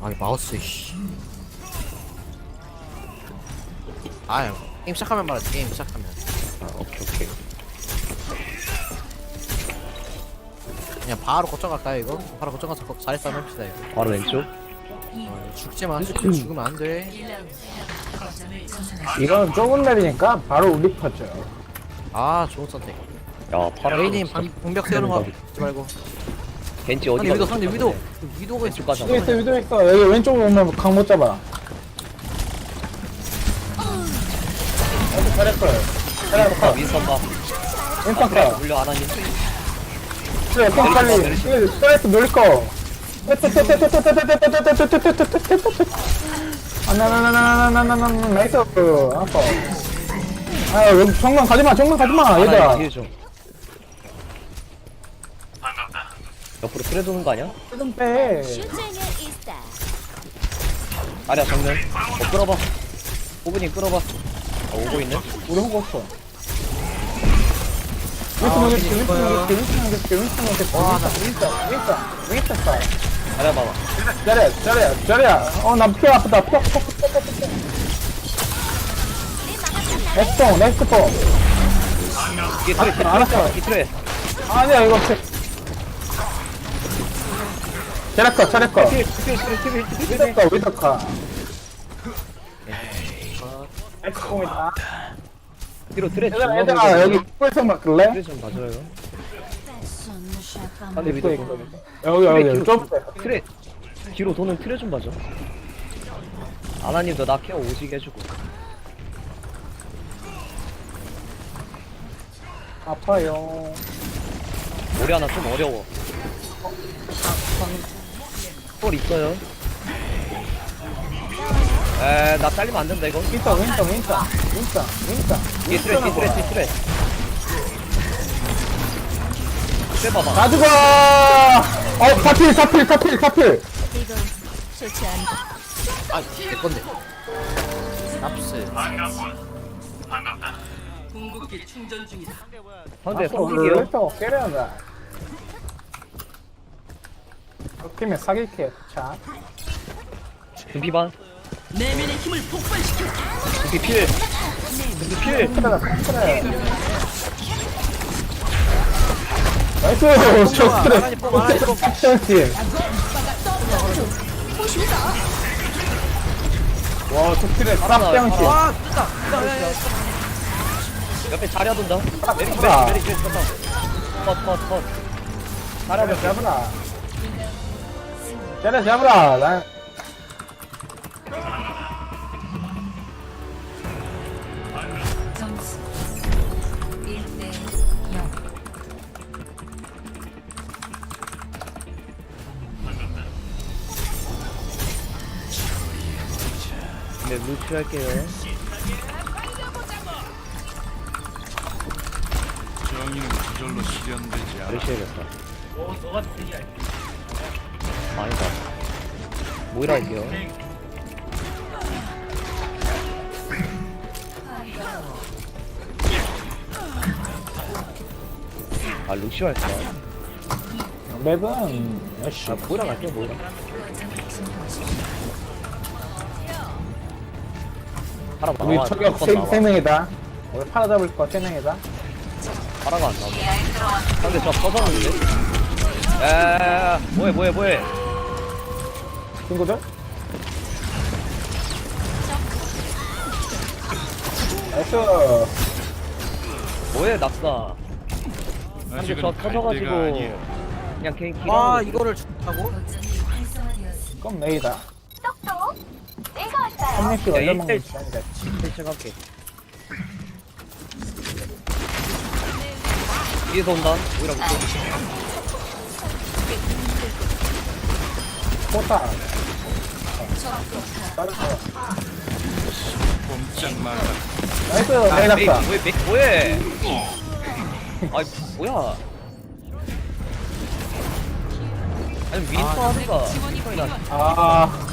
아니 마우스 씨. 아유. 게임 시작하면 말하지 게임 시작하면. 아 오케이 오케이. 그냥 바로 거쳐 갈까요 이거? 바로 거쳐 가서 자리 싸움 합시다 이거. 바로 왼쪽? 어, 죽지마 죽으면 안돼. 이건 좁은 맵이니까 바로 우리 퍼죠. 아 좋은 선택. 야 파란 레이님 방, 방벽 세우는 거 하지 말고 겐지 어디 상대 위도 가고 상대? 위도 위도가 있어 왼쪽까지 위도 있어, 위도 있어. 여기 왼쪽으로 오면 강 못 잡아. 어디 잘했어요. 잘했어. 윈스턴 봐 왼쪽 가. 물려 안 하니 그래, 좀 빨리. 스트레스 놀 거. 아나나나나나나나나 나이스 아빠 아 여기 정면 가지마 정면 가지마 얘들아 뒤에 좀 옆으로 틀어 도는 거 아니야? 좀 빼 슈팅을 있다. 아니야 정면. 어 끌어봐. 호근이 끌어봐. 어, 오고 있네. 우리 호구 없어. 윈스턴 오겠지 윈스턴 오겠지 윈스턴 오겠지 윈스턴 오겠지 윈스턴 윈스턴 윈스턴 스타일 아니야 봐봐. 잘해 잘해 잘해 어나피 아프다. 피 아프다. 넥스트 뽕 뒤에 트레 뒤에 알았어. 뒤에 트레. 아니야 이거 피 테라커 테라커 위더커 위더커 에이, 다. 뒤로 드레스 얘들아 여기 꿀성 바꿀래? 좀 봐줘요. 아, 네, 빨리 믿어 여기 여기 여기. 좀 트레 뒤로 도는 트레 좀 봐줘. 아나님도 나 케어 오지게 해주고. 아파요. 우리 하나 좀 어려워. 아, 아, 볼 있어요. 에 나 잘리면 안 된다 이거. 윈스턴 윈스턴 윈스턴 윈스턴 윈스턴 뒤에 트레 뒤에 트레 뒤에 트레 트레 봐봐 가지고 어 사필 사필 사필 사필. 이건 좋지 않다. 아 내 건데 납스 상대 아, 성기기요. 윈스턴 깨려한 팀에 사기캐 자 눈피 반 내면의 힘을 폭발시켜 눈피 필 눈피 필 그래 그래 나이스 저 그래 아, 팀 와, 적들의 쌉장치. 와, 뜨다. 뜨다. 야, 야, 옆에 자리야 돈다. 메리 메리 메리 메리. 컷컷 컷. 자리야 잡으라. 잘해, 잡으라. 난, 점수 1대 0. 네 루트 할게요 정의는 저절로 실현되지 않아. 메리 해야겠다 아니다 모이라 할게요 아 루시오 할까? 맵은, 역시. 아 모이라 갈게요 모이라 파라 우리 나와 한번 세, 나와. 세 명이다. 우리 팔아 잡을 거세 명이다. 파라가 안 나와 상대 저 터졌는데? 야야야야 뭐해 뭐해 뭐해 친구들? 나이스. 뭐해 낙사 상대 아직은 저갈 터져가지고. 그냥 개인 킬와 이거를 죽다고? 그럼 메이다. 똑똑. 내가 왔어요. 한 명씩 야, 먹는 일대- 시간이다. 생각해 위에서 온다 오히려 못해 꼬다. 아, 나이스 내가 잡자 뭐해, 뭐해? 아이, 뭐야? 아니, 윈터 하든가. 아.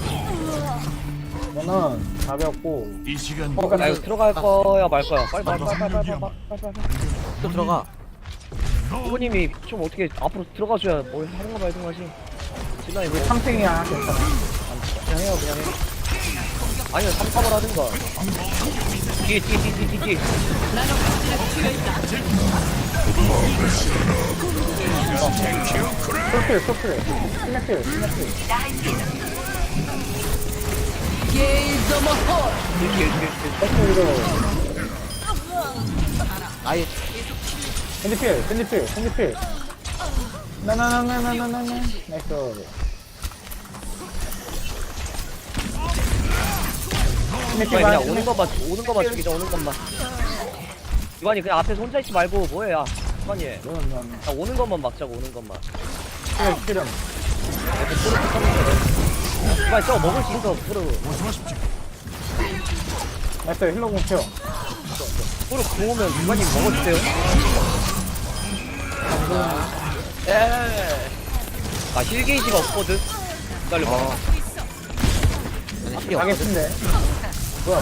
저는 네. 가볍고. 이 시간 어, 아, 이거 들어갈 거야, 말 거야. 빨리, 빨리, 빨리, 빨리, 빨리, 또 들어가. 부모님이 좀 어떻게 앞으로 들어가줘야 뭘 하는 거 말든 가지. 뭐 우리 탐탱이야. 괜찮아 그냥 해요 그냥 해 아니요 3탑을 하든가 뒤에 뒤에 뒤에 뒤에 뒤에. 솔필 솔필. 스냅필 스냅필. 이렇게 이렇게 이렇게 솔필도 아예. 핸디필 핸디필 핸디필 나나나나나나나 나이스 이번에 그냥 오는 것만 오는 것만 죽이자 오는 것만. 이번이 그냥 앞에서 혼자 있지 말고 뭐해 야. 이번이. 야 오는 것만 막자고 오는 것만. 필름 이번 저거 먹을 수 있어 프로 나이스 힐러 공표 프로 구우면 이번이 먹어주세요 에아 힐게이지가 없거든? 기다려봐. 아니 필요 없거든 가겠는데 뭐야?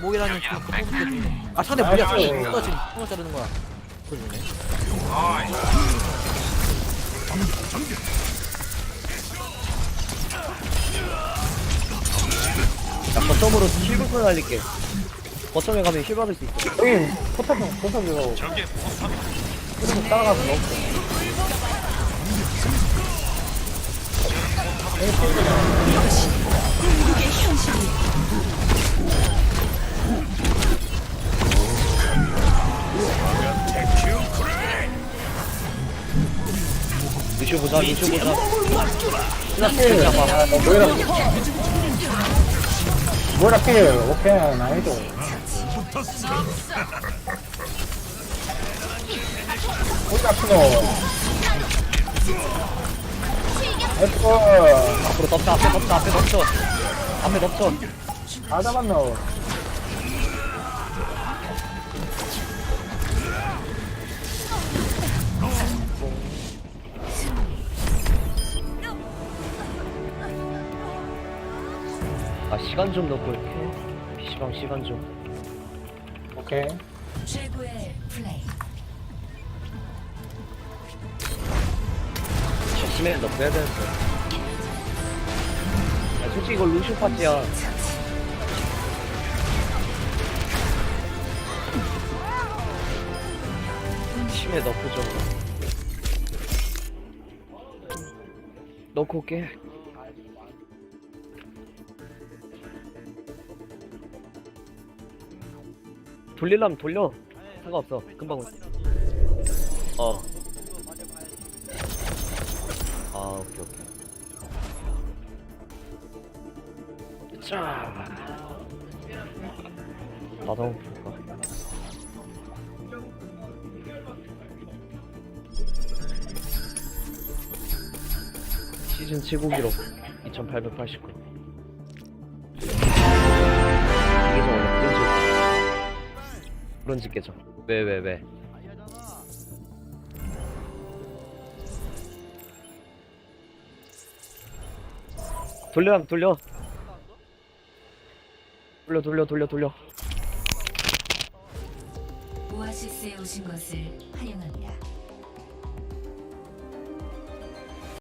모이라는 지금 그 뽑는 게 좋네 아 상대 뭐야 아이고. 이거 지금 뽕을 자르는 거야. 그거 좋네. 야 거점으로 힐불 날릴게 거점에 가면 힐 받을 수 있어 여기 포탑 좀 포탑 좀 적의 좀 따라가서 넣어 루시오 보자 루시오 보자 필 잡아 뭐이라 뭐이라 필 오케이 나이도. 뭐이라 필 나이스 앞으로 덮쳐 앞에 덮쳐 앞에 덮쳐. 앞에 덮쳐. 다 잡았노 아 시간 좀 넣고 이렇게. PC방 시간 좀. 오케이. 최고의 플레이. 심해 넣고 해야 되는데. 야, 솔직히 이거 루시오 파티야. 심해 넣고 좀. 넣고 올게 돌리려면 돌려. 상관없어. 금방 올. 어. 아 오케이 오케이. 자. 나도 한번 볼까? 시즌 최고 기록 2889 브론즈 브론즈 계정 왜왜 왜? 돌려 돌려 돌려 돌려 돌려 돌려 오아시스에 오신 것을 환영합니다.